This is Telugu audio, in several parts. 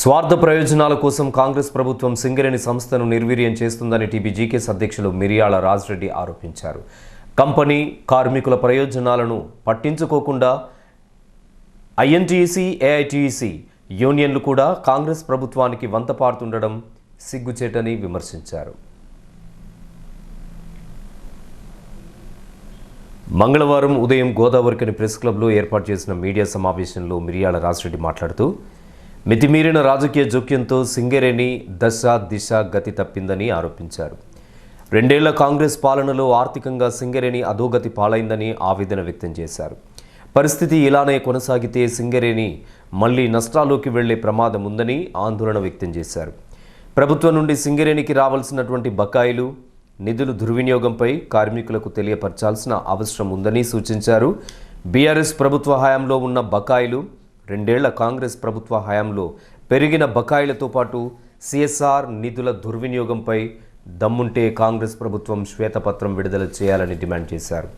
స్వార్థ ప్రయోజనాల కోసం కాంగ్రెస్ ప్రభుత్వం సింగరేణి సంస్థను నిర్వీర్యం చేస్తుందని టీబీజీకేస్ అధ్యక్షులు మిరియాల రాజ్రెడ్డి ఆరోపించారు. కంపెనీ కార్మికుల ప్రయోజనాలను పట్టించుకోకుండా ఐఎన్టీఈసీ ఏఐటీసీ యూనియన్లు కూడా కాంగ్రెస్ ప్రభుత్వానికి వంతపారుతుండడం సిగ్గుచేటని విమర్శించారు. మంగళవారం ఉదయం గోదావరికని ప్రెస్ క్లబ్లో ఏర్పాటు చేసిన మీడియా సమావేశంలో మిరియాల రాజరెడ్డి మాట్లాడుతూ మితిమీరిన రాజకీయ జోక్యంతో సింగరేణి దశ దిశ గతి తప్పిందని ఆరోపించారు. రెండేళ్ళ కాంగ్రెస్ పాలనలో ఆర్థికంగా సింగరేణి అధోగతి పాలైందని ఆవేదన వ్యక్తం చేశారు. పరిస్థితి ఇలానే కొనసాగితే సింగరేణి మళ్ళీ నష్టాల్లోకి వెళ్ళే ప్రమాదం ఉందని ఆందోళన వ్యక్తం చేశారు. ప్రభుత్వం నుండి సింగరేణికి రావాల్సినటువంటి బకాయిలు నిధులు దుర్వినియోగంపై కార్మికులకు తెలియపరచాల్సిన అవసరం ఉందని సూచించారు. బీఆర్ఎస్ ప్రభుత్వ హయాంలో ఉన్న బకాయిలు రెండేళ్ళ కాంగ్రెస్ ప్రభుత్వ హయాంలో పెరిగిన బకాయిలతో పాటు సిఎస్ఆర్ నిధుల దుర్వినియోగంపై దమ్ముంటే కాంగ్రెస్ ప్రభుత్వం శ్వేతపత్రం విడుదల చేయాలని డిమాండ్ చేశారు.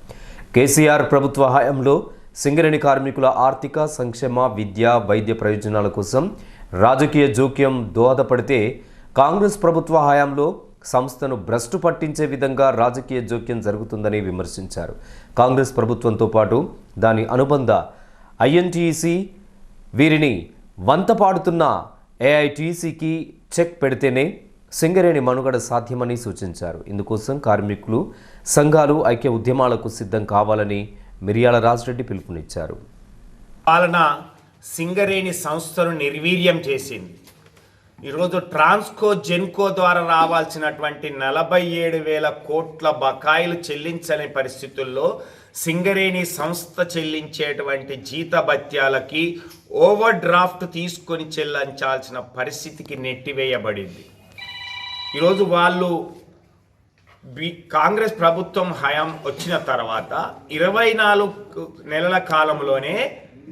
కేసీఆర్ ప్రభుత్వ హయాంలో సింగరేణి కార్మికుల ఆర్థిక సంక్షేమ విద్య వైద్య ప్రయోజనాల కోసం రాజకీయ జోక్యం దోహదపడితే కాంగ్రెస్ ప్రభుత్వ హయాంలో సంస్థను భ్రష్టు పట్టించే విధంగా రాజకీయ జోక్యం జరుగుతుందని విమర్శించారు. కాంగ్రెస్ ప్రభుత్వంతో పాటు దాని అనుబంధ ఐఎన్టీసీ వీరిని వంతపాడుతున్న ఏఐటీసీకి చెక్ పెడితేనే సింగరేణి మనుగడ సాధ్యమని సూచించారు. ఇందుకోసం కార్మికులు సంఘాలు ఐక్య ఉద్యమాలకు సిద్ధం కావాలని మిరియాల రాజరెడ్డి పిలుపునిచ్చారు. పాలన సింగరేణి సంస్థను నిర్వీర్యం చేసింది. ఈరోజు ట్రాన్స్కో జెన్కో ద్వారా రావాల్సినటువంటి నలభై ఏడు వేల కోట్ల బకాయిలు చెల్లించని పరిస్థితుల్లో సింగరేణి సంస్థ చెల్లించేటువంటి జీతభత్యాలకి ఓవర్ డ్రాఫ్ట్ తీసుకొని చెల్లించాల్సిన పరిస్థితికి నెట్టివేయబడింది. ఈరోజు వాళ్ళు బి కాంగ్రెస్ ప్రభుత్వం హయాం వచ్చిన తర్వాత ఇరవై నాలుగు నెలల కాలంలోనే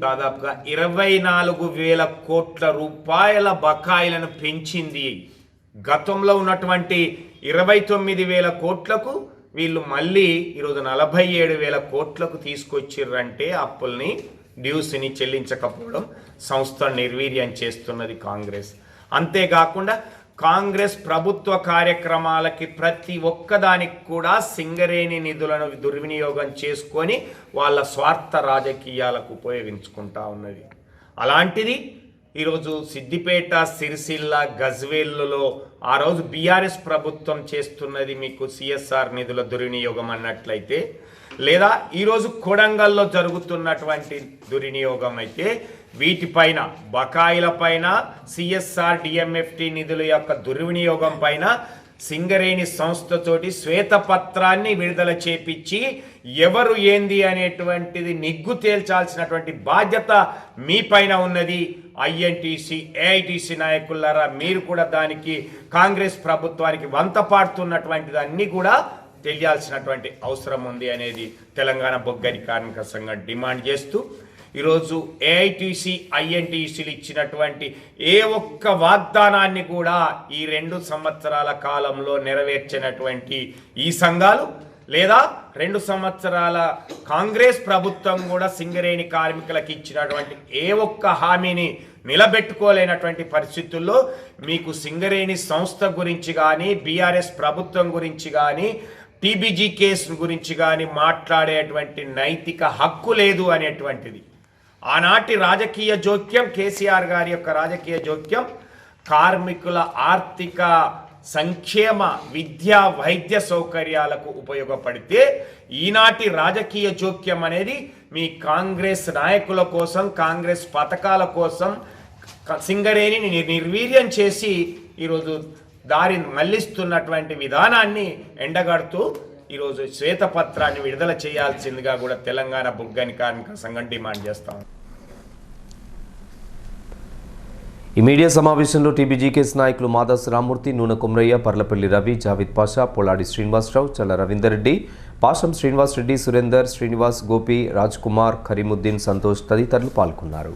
దాదాపుగా ఇరవై నాలుగు వేల కోట్ల రూపాయల బకాయిలను పెంచింది. గతంలో ఉన్నటువంటి ఇరవై తొమ్మిది వేల కోట్లకు వీళ్ళు మళ్ళీ ఈరోజు నలభై ఏడు వేల కోట్లకు తీసుకొచ్చిర్రంటే అప్పుల్ని డ్యూస్ని చెల్లించకపోవడం సంస్థ నిర్వీర్యం చేస్తున్నది కాంగ్రెస్. అంతేకాకుండా కాంగ్రెస్ ప్రభుత్వ కార్యక్రమాలకి ప్రతి ఒక్కదానికి కూడా సింగరేణి నిధులను దుర్వినియోగం చేసుకొని వాళ్ళ స్వార్థ రాజకీయాలకు ఉపయోగించుకుంటా ఉన్నది. అలాంటిది ఈరోజు సిద్దిపేట సిరిసిల్ల గజ్వేల్లో ఆ రోజు బీఆర్ఎస్ ప్రభుత్వం చేస్తున్నది మీకు సిఎస్ఆర్ నిధుల దుర్వినియోగం అన్నట్లయితే లేదా ఈరోజు కొడంగల్లో జరుగుతున్నటువంటి దుర్వినియోగం అయితే వీటిపైన బకాయిల పైన సిఎస్ఆర్ డిఎంఎఫ్టి నిధుల యొక్క దుర్వినియోగం పైన సింగరేణి సంస్థతోటి శ్వేతపత్రాన్ని విడుదల చేపించి ఎవరు ఏంది అనేటువంటిది నిగ్గు తేల్చాల్సినటువంటి బాధ్యత మీ పైన ఉన్నది. ఐఎన్టీసీ ఏఐటీసీ నాయకులారా మీరు కూడా దానికి కాంగ్రెస్ ప్రభుత్వానికి వంత పాడుతున్నటువంటిది అన్నీ కూడా తెలియాల్సినటువంటి అవసరం ఉంది అనేది తెలంగాణ బొగ్గరి కార్మిక సంఘం డిమాండ్ చేస్తూ ఈరోజు ఏఐటీసీ ఐఎన్టీసీలు ఇచ్చినటువంటి ఏ ఒక్క వాగ్దానాన్ని కూడా ఈ రెండు సంవత్సరాల కాలంలో నెరవేర్చినటువంటి ఈ సంఘాలు లేదా రెండు సంవత్సరాల కాంగ్రెస్ ప్రభుత్వం కూడా సింగరేణి కార్మికులకు ఇచ్చినటువంటి ఏ ఒక్క హామీని నిలబెట్టుకోలేనటువంటి పరిస్థితుల్లో మీకు సింగరేణి సంస్థ గురించి కానీ బీఆర్ఎస్ ప్రభుత్వం గురించి కానీ టీబీజీ కేసు గురించి కానీ మాట్లాడేటువంటి నైతిక హక్కు లేదు అనేటువంటిది. ఆనాటి రాజకీయ జోక్యం కేసీఆర్ గారి యొక్క రాజకీయ జోక్యం కార్మికుల ఆర్థిక సంక్షేమ విద్యా వైద్య సౌకర్యాలకు ఉపయోగపడితే ఈనాటి రాజకీయ జోక్యం అనేది మీ కాంగ్రెస్ నాయకుల కోసం కాంగ్రెస్ పథకాల కోసం సింగరేణిని నిర్- నిర్వీర్యం చేసి ఈరోజు దారి మళ్ళిస్తున్నటువంటి విధానాన్ని ఎండగడుతూ ఈరోజు శ్వేతపత్రాన్ని విడుదల చేయాల్సిందిగా కూడా తెలంగాణ బుగ్గని కార్మిక సంఘం డిమాండ్ చేస్తాం ఈ మీడియా సమావేశంలో టీబీజీకేఎస్ నాయకులు మాదాస్ రామూర్తి నూనె కుమ్రయ్య పర్లపల్లి రవి జావిద్ పాషా పొలాడి శ్రీనివాసరావు చల్ల రవీందర్ రెడ్డి పాషం శ్రీనివాస్ రెడ్డి సురేందర్ శ్రీనివాస్ గోపి రాజ్ కుమార్ కరీముద్దీన్ సంతోష్ తదితరులు పాల్గొన్నారు.